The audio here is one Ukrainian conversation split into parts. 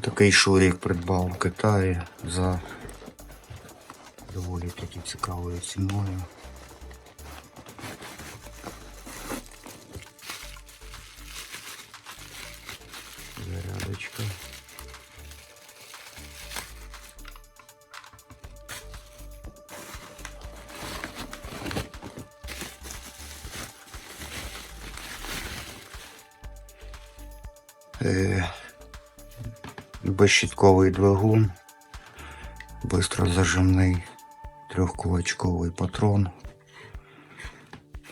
Такий шурік придбав в Китаї за доволі таки цікавою ціною. Зарядочка. Е, безщітковий двигун, бистрозажимний трьохкулачковий патрон.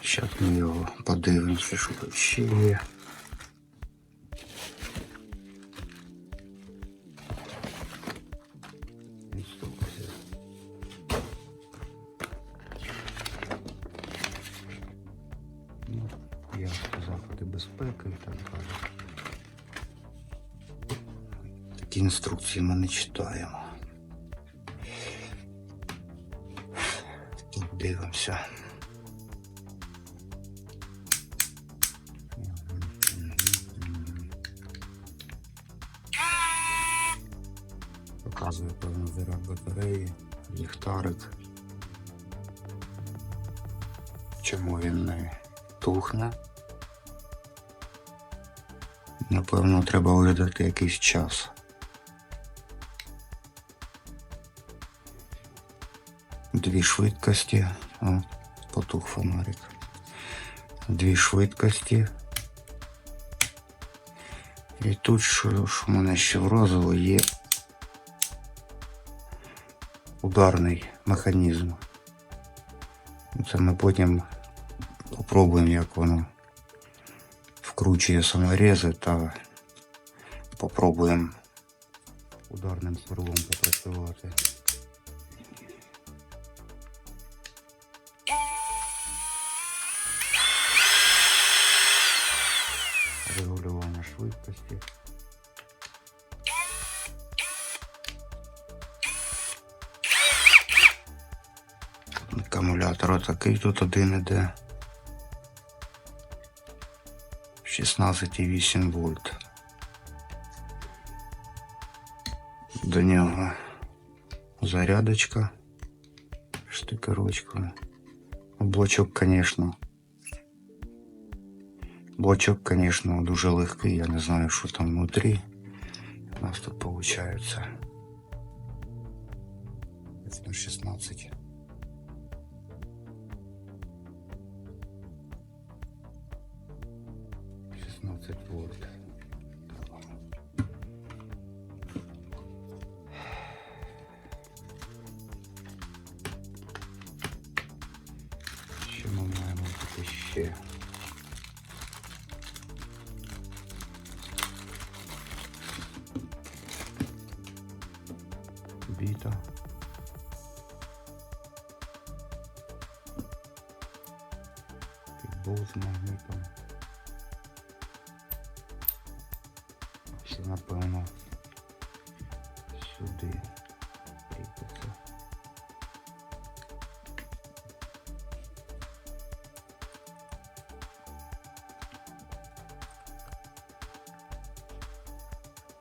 Зараз ми його подивимося, що тут ще є. Ну, я заходи безпеки і так далі. Такі інструкції ми не читаємо. Тут дивимося. Показує певно заряд батареї, ліхтарик. Чому він не тухне? Напевно, треба видати якийсь час. Дві швидкості. О, потух фонарик. Дві швидкості. І тут, що, що мене ще вразило, є ударний механізм. Це ми потім попробуємо, як воно вкручує саморези та попробуємо ударним сверлом попрацювати. Швидкості. Акумулятор такий тут один іде. 16,8 вольт. До нього зарядочка, штикерочка. Блочок, конечно. Блочок, конечно, дуже легкий. Я не знаю, що там внутрі. У нас тут. Это 16. Шестнадцать вольт. Біта. Підбол з магнітом. Це, напевно, сюди кріпиться.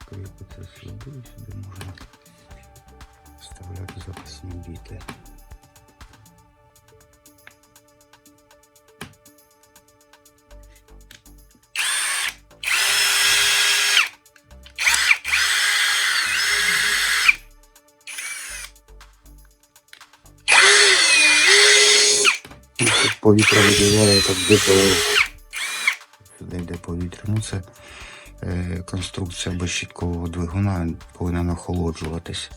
Кріпиться сюди, сюди можна вставляти запасні біти. Повітря виділяє, так дипало. Сюди йде повітря. Ну це е, конструкція безщіткового двигуна, він повинен охолоджуватись.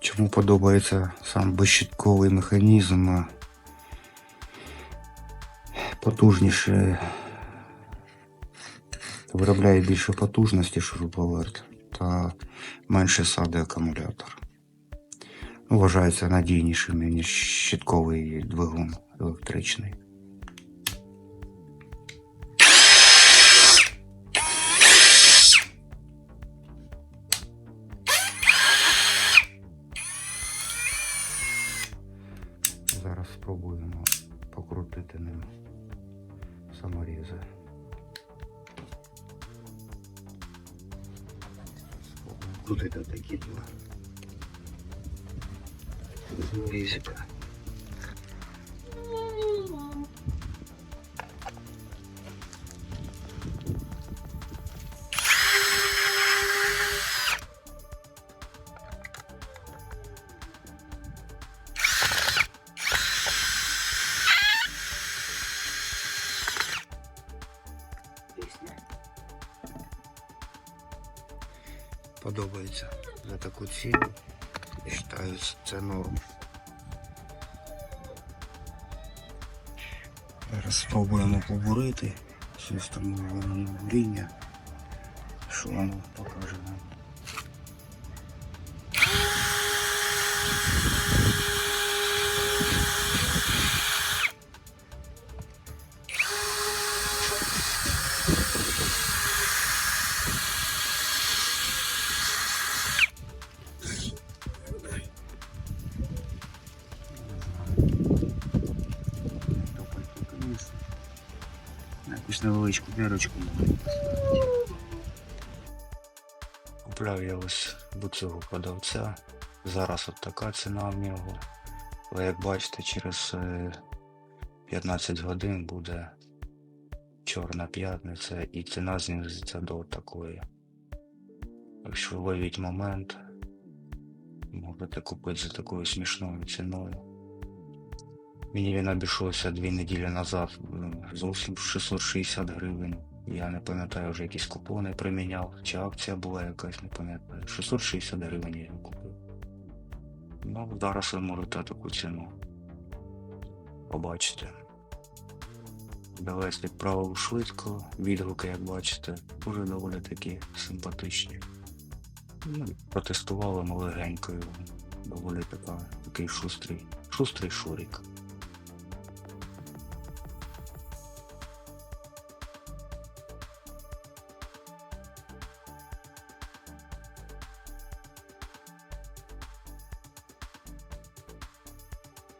Чому подобається сам безщітковий механізм? Потужніше виробляє більше потужності шуруповерт та менше сади акумулятор. Вважається надійнішим, ніж щитковий двигун електричний. Зараз спробуємо покрутити ним саморізи. Куди-то такі два. З Подобається за таку ціну. Я вважаю, це норм. Зараз спробуємо побурити систему буріння. Що воно покаже нам. Якусь невеличку дірочку. Купляв я ось до цього продавця. Зараз от така ціна в нього. Але як бачите, через е, 15 годин буде Чорна п'ятниця і ціна знизиться до такої. Якщо ловіть момент, можете купити за такою смішною ціною. Мені він обійшовся дві неділі назад зовсім 660 гривень. Я не пам'ятаю, вже якісь купони приміняв, чи акція була якась, не пам'ятаю. 660 гривень я його купив. Ну, зараз ви можете таку ціну побачити. Довести правилу швидко, відгуки, як бачите, дуже доволі такі симпатичні. Ну, протестували ми легенькою, доволі така, такий шустрий, шустрий шурик.